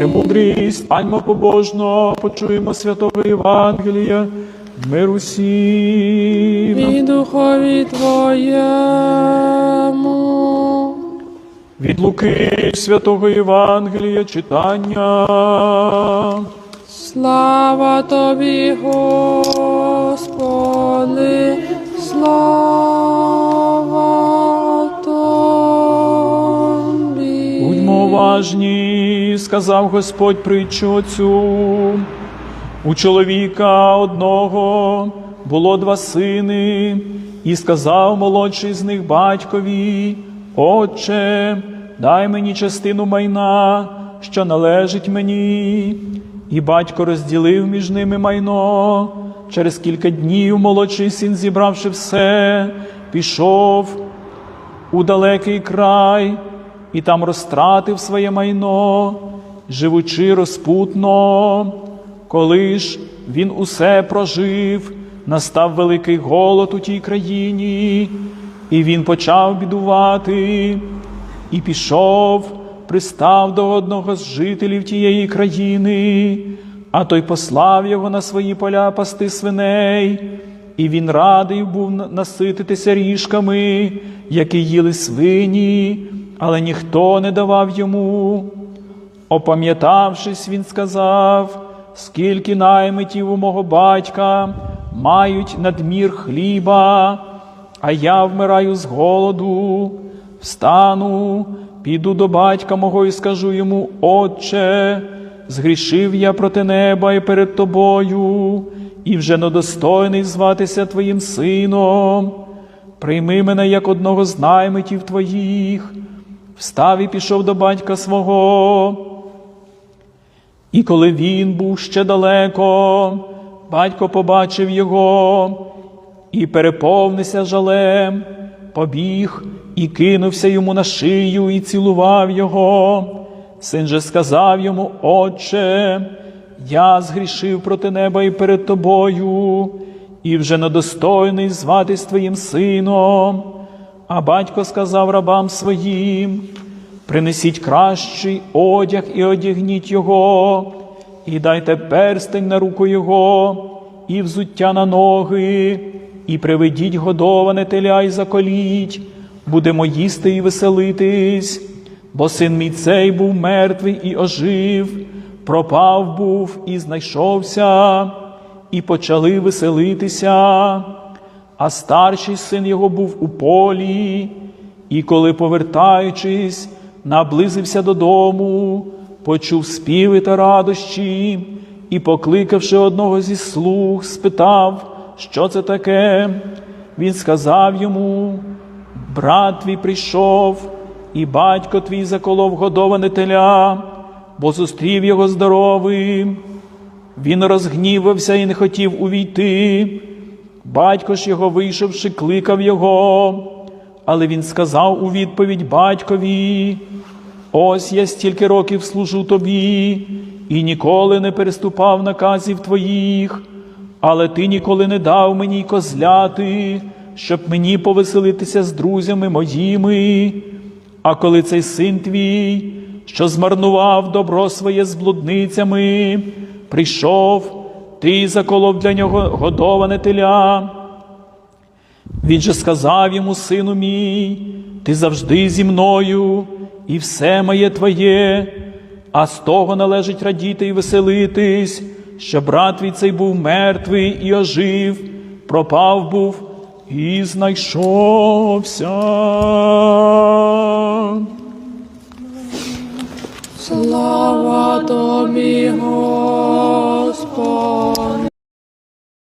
Премудрість, станьмо побожно, почуємо святого Євангелія, мир усім. і духові Твоєму. Від Луки святого Євангелія читання. Слава Тобі, Господи, слава Тобі. Будьмо уважні, сказав Господь притчу цю. У чоловіка одного було два сини, і сказав молодший з них батькові: Отче, дай мені частину майна, що належить мені. І батько розділив між ними майно. Через кілька днів молодший син, зібравши все, пішов у далекий край і там розтратив своє майно, живучи розпутно. Коли ж він усе прожив, настав великий голод у тій країні, і він почав бідувати, і пішов, пристав до одного з жителів тієї країни, а той послав його на свої поля пасти свиней. І він радий був насититися ріжками, які їли свині, але ніхто не давав йому. Опам'ятавшись, він сказав, скільки наймитів у мого батька мають надмір хліба, а я вмираю з голоду. Встану, піду до батька мого і скажу йому, Отче, згрішив я проти неба і перед тобою, і вже недостойний зватися твоїм сином. Прийми мене як одного з наймитів твоїх. Встав і пішов до батька свого. І коли він був ще далеко, батько побачив його і переповнився жалем, побіг і кинувся йому на шию і цілував його. Син же сказав йому, Отче, я згрішив проти неба і перед тобою, і вже недостойний зватись твоїм сином. А батько сказав рабам своїм: принесіть кращий одяг і одягніть його, і дайте перстень на руку його, і взуття на ноги, і приведіть годоване теля і заколіть, будемо їсти і веселитись, бо син мій цей був мертвий і ожив, пропав був і знайшовся, і почали веселитися. А старший син його був у полі, і коли, повертаючись, наблизився додому, почув співи та радощі, і, покликавши одного зі слуг, спитав, що це таке. Він сказав йому: Брат твій прийшов, і батько твій заколов годоване теля, бо зустрів його здоровим. Він розгнівався і не хотів увійти. Батько ж його, вийшовши, кликав його, але він сказав у відповідь батькові: Ось я стільки років служу тобі і ніколи не переступав наказів твоїх, але ти ніколи не дав мені й козляти, щоб мені повеселитися з друзями моїми. А коли цей син твій, що змарнував добро своє з блудницями, прийшов, ти заколов для нього годоване теля. Він же сказав йому, сину мій, ти завжди зі мною, і все моє твоє, а з того належить радіти і веселитись, що брат твій цей був мертвий і ожив, пропав був і знайшовся. Слава Тобі, Господи. Oh.